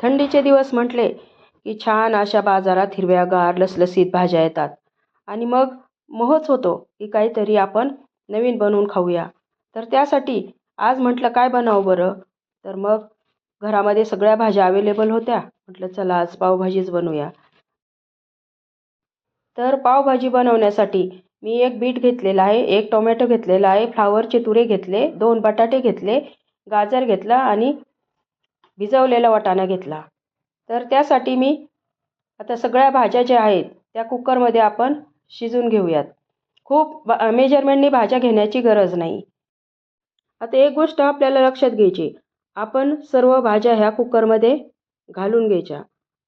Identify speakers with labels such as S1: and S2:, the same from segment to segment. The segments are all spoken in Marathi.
S1: थंडीचे दिवस म्हटले की छान अशा बाजारात हिरव्यागार लसलसीत भाज्या येतात. आणि मग मोहच होतो की काहीतरी आपण नवीन बनवून खाऊया. तर त्यासाठी आज म्हटलं काय बनावं बरं? तर मग घरामध्ये सगळ्या भाज्या अवेलेबल होत्या. म्हटलं चला आज पावभाजीच बनवूया. तर पावभाजी बनवण्यासाठी मी एक बीट घेतलेला आहे एक टोमॅटो घेतलेला आहे फ्लावरचे तुरे घेतले दोन बटाटे घेतले गाजर घेतला आणि भिजवलेला वाटाणा घेतला. तर त्यासाठी मी आता सगळ्या भाज्या ज्या आहेत त्या कुकरमध्ये आपण शिजून घेऊयात. खूप बा मेजरमेंटनी भाज्या घेण्याची गरज नाही. आता एक गोष्ट आपल्याला लक्षात घ्यायची आपण सर्व भाज्या ह्या कुकरमध्ये घालून घ्यायच्या.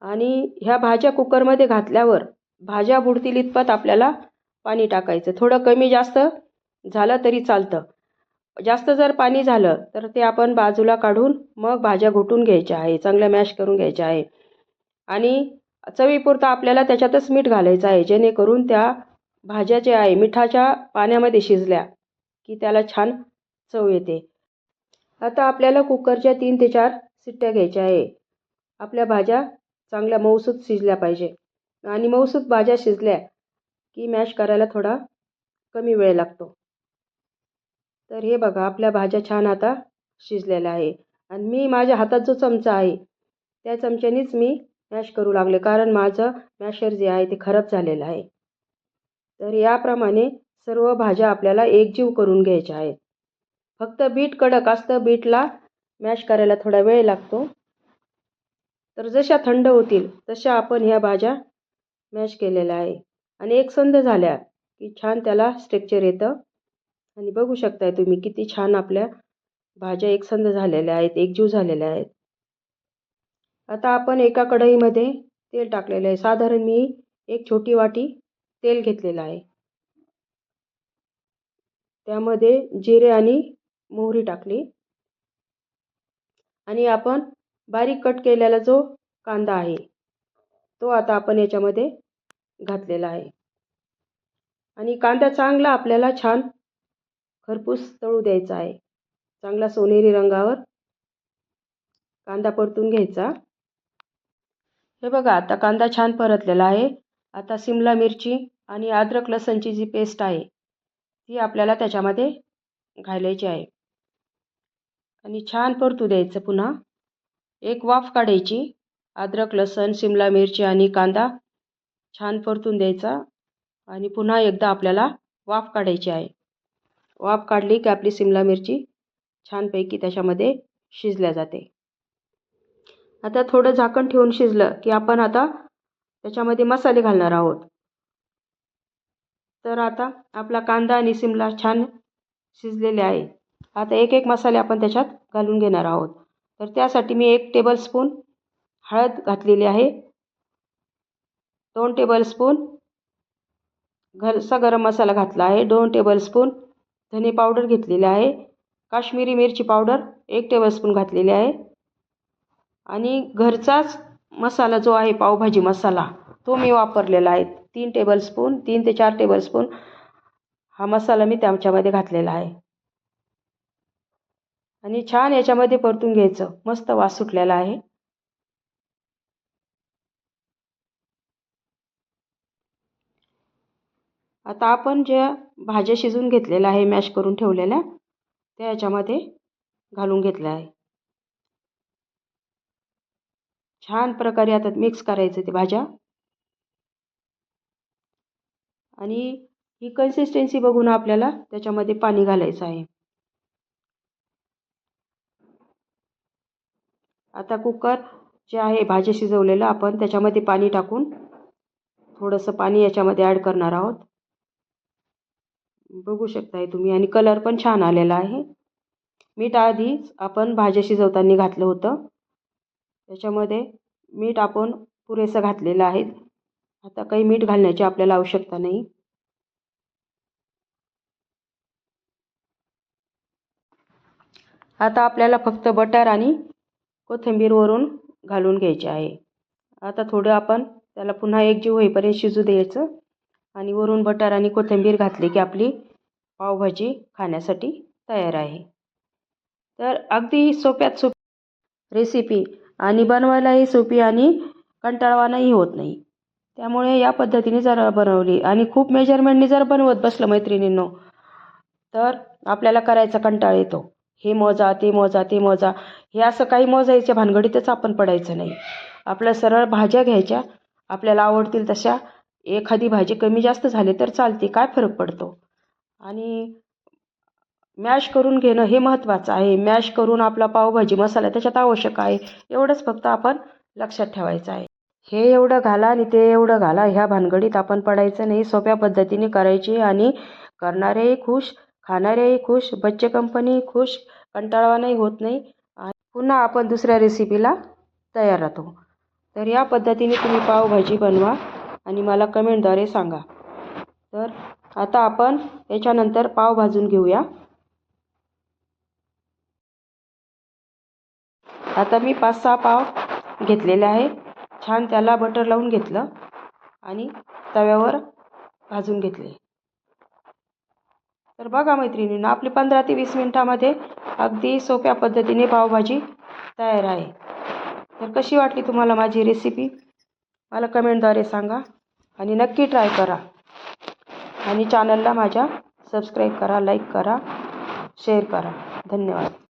S1: आणि ह्या भाज्या कुकरमध्ये घातल्यावर भाज्या बुडतील इतपत आपल्याला पाणी टाकायचं. थोडं कमी जास्त झालं तरी चालतं. जास्त जर पाणी झालं तर ते आपण बाजूला काढून मग भाज्या घोटून घ्यायच्या आहे चांगल्या मॅश करून घ्यायच्या आहे. आणि चवीपुरतं आपल्याला त्याच्यातच मीठ घालायचं आहे जेणेकरून त्या भाज्या ज्या आहे मिठाच्या पाण्यामध्ये शिजल्या की त्याला छान चव येते. आता आपल्याला कुकरच्या तीन ते चार सिट्ट्या घ्यायच्या आहे. आपल्या भाज्या चांगल्या मऊसूत शिजल्या पाहिजे. आणि मऊसूत भाज्या शिजल्या की मॅश करायला थोडा कमी वेळ लागतो. तर हे बघा आपल्या भाज्या छान आता शिजलेल्या आहे. आणि मी माझ्या हातात जो चमचा आहे त्या चमच्यानेच मी मॅश करू लागले. कारण माझं मॅशर जे आहे ते खराब झालेलं आहे. तर याप्रमाणे सर्व भाज्या आपल्याला एकजीव करून घ्यायच्या आहेत. फक्त बीट कडक असतं बीटला मॅश करायला थोडा वेळ लागतो. तर जशा थंड होतील तशा आपण ह्या भाज्या मॅश केलेल्या आहे. आणि एकसंध झाल्या की छान त्याला स्ट्रेक्चर येतं. आणि बघू शकताय तुम्ही किती छान आपल्या भाज्या एकसंध झालेल्या आहेत एकजीव झालेल्या आहेत. आता आपण एका कढईमध्ये तेल टाकलेलं आहे. साधारण मी एक छोटी वाटी तेल घेतलेलं आहे. त्यामध्ये जिरे आणि मोहरी टाकली. आणि आपण बारीक कट केलेला जो कांदा आहे तो आता आपण याच्यामध्ये घातलेला आहे. आणि कांदा चांगला आपल्याला छान खरपूस तळू द्यायचा आहे. चांगला सोनेरी रंगावर कांदा परतून घ्यायचा. हे बघा आता कांदा छान परतलेला आहे. आता सिमला मिरची आणि अद्रक लसणची जी पेस्ट आहे ती आपल्याला त्याच्यामध्ये घालायची आहे. आणि छान परतू द्यायचं पुन्हा. एक वाफ काढायची. अद्रक लसण सिमला मिरची आणि कांदा छान परतून द्यायचा. आणि पुन्हा एकदा आपल्याला वाफ काढायची आहे. वाफ काढली की आपली सिमला मिरची छानपैकी त्याच्यामध्ये शिजल्या जाते. आता थोडं झाकण ठेवून शिजलं की आपण आता त्याच्यामध्ये मसाले घालणार आहोत. तर आता आपला कांदा आणि सिमला छान शिजलेले आहे. आता एक एक मसाले आपण त्याच्यात घालून घेणार आहोत. तर त्यासाठी मी एक टेबलस्पून हळद घातलेली आहे. दोन टेबलस्पून घरचा गरम मसाला घातला आहे. दोन टेबलस्पून धने पावडर घेतलेली आहे. काश्मीरी मिरची पावडर एक टेबलस्पून घातलेली आहे. आणि घरचाच मसाला जो आहे पावभाजी मसाला तो मी वापरलेला आहे. तीन टेबलस्पून तीन ते चार टेबलस्पून हा मसाला मी त्याच्यामध्ये घातलेला आहे. आणि छान याच्यामध्ये परतून घ्यायचं. मस्त वास सुटलेला आहे. आता आपण ज्या भाज्या शिजून घेतलेल्या आहे मॅश करून ठेवलेल्या त्या याच्यामध्ये घालून घेतल्या आहे. छान प्रकारे आता मिक्स करायचं ते भाज्या. आणि ही कन्सिस्टन्सी बघून आपल्याला त्याच्यामध्ये पाणी घालायचं आहे. आता कुकर जे आहे भाज्या शिजवलेलं आपण त्याच्यामध्ये पाणी टाकून थोडंसं पाणी याच्यामध्ये ॲड करणार आहोत. बघू शकताय तुम्ही. आणि कलर पण छान आलेला आहे. मीठ आधीच आपण भाज्या शिजवताना घातलं होतं. त्याच्यामध्ये मीठ आपण पुरेसं घातलेलं आहे. आता काही मीठ घालण्याची आपल्याला आवश्यकता नाही. आता आपल्याला फक्त बटर आणि कोथिंबीरवरून घालून घ्यायचे आहे. आता थोडं आपण त्याला पुन्हा एकजीव होईपर्यंत शिजू द्यायचं. आणि वरून बटर आणि कोथिंबीर घातली की आपली पावभाजी खाण्यासाठी तयार आहे. तर अगदी सोप्यात सोपी रेसिपी आणि बनवायलाही सोपी आणि कंटाळवाणंही होत नाही. त्यामुळे या पद्धतीने जर बनवली आणि खूप मेजरमेंटनी जर बनवत बसलं मैत्रिणींनो तर आपल्याला करायचा कंटाळा येतो. हे मोजा ते मोजा ते मोजा. हे असं काही मोजायच्या भानगडीतच आपण पडायचं नाही. आपल्या सरळ भाज्या घ्यायच्या आपल्याला आवडतील तशा एखादी भाजी कमी जास्त झाली तर चालते काय फरक पडतो? आणि मॅश करून घेणं हे महत्त्वाचं आहे. मॅश करून आपला पावभाजी मसाला त्याच्यात आवश्यक आहे. एवढंच फक्त आपण लक्षात ठेवायचं आहे. हे एवढं घाला आणि ते एवढं घाला ह्या भानगडीत आपण पडायचं नाही. सोप्या पद्धतीने करायची आणि करणारेही खुश खाणारेही खुश बच्चे कंपनी खुश कंटाळवानाही होत नाही. आणि पुन्हा आपण दुसऱ्या रेसिपीला तयार राहतो. तर या पद्धतीने तुम्ही पावभाजी बनवा. आणि मला कमेंटद्वारे सांगा. तर आता आपण याच्यानंतर पाव भाजून घेऊया. आता मी पाच सहा पाव घेतलेले आहे. छान त्याला बटर लावून घेतलं आणि तव्यावर भाजून घेतले. तर बघा मैत्रिणींना आपली पंधरा ते वीस मिनटामध्ये अगदी सोप्या पद्धतीने पावभाजी तयार आहे. तर कशी वाटली तुम्हाला माझी रेसिपी मला कमेंटद्वारे सांगा आणि नक्की ट्राय करा. आणि चॅनलला माझ्या सबस्क्राईब करा लाईक करा शेअर करा. धन्यवाद.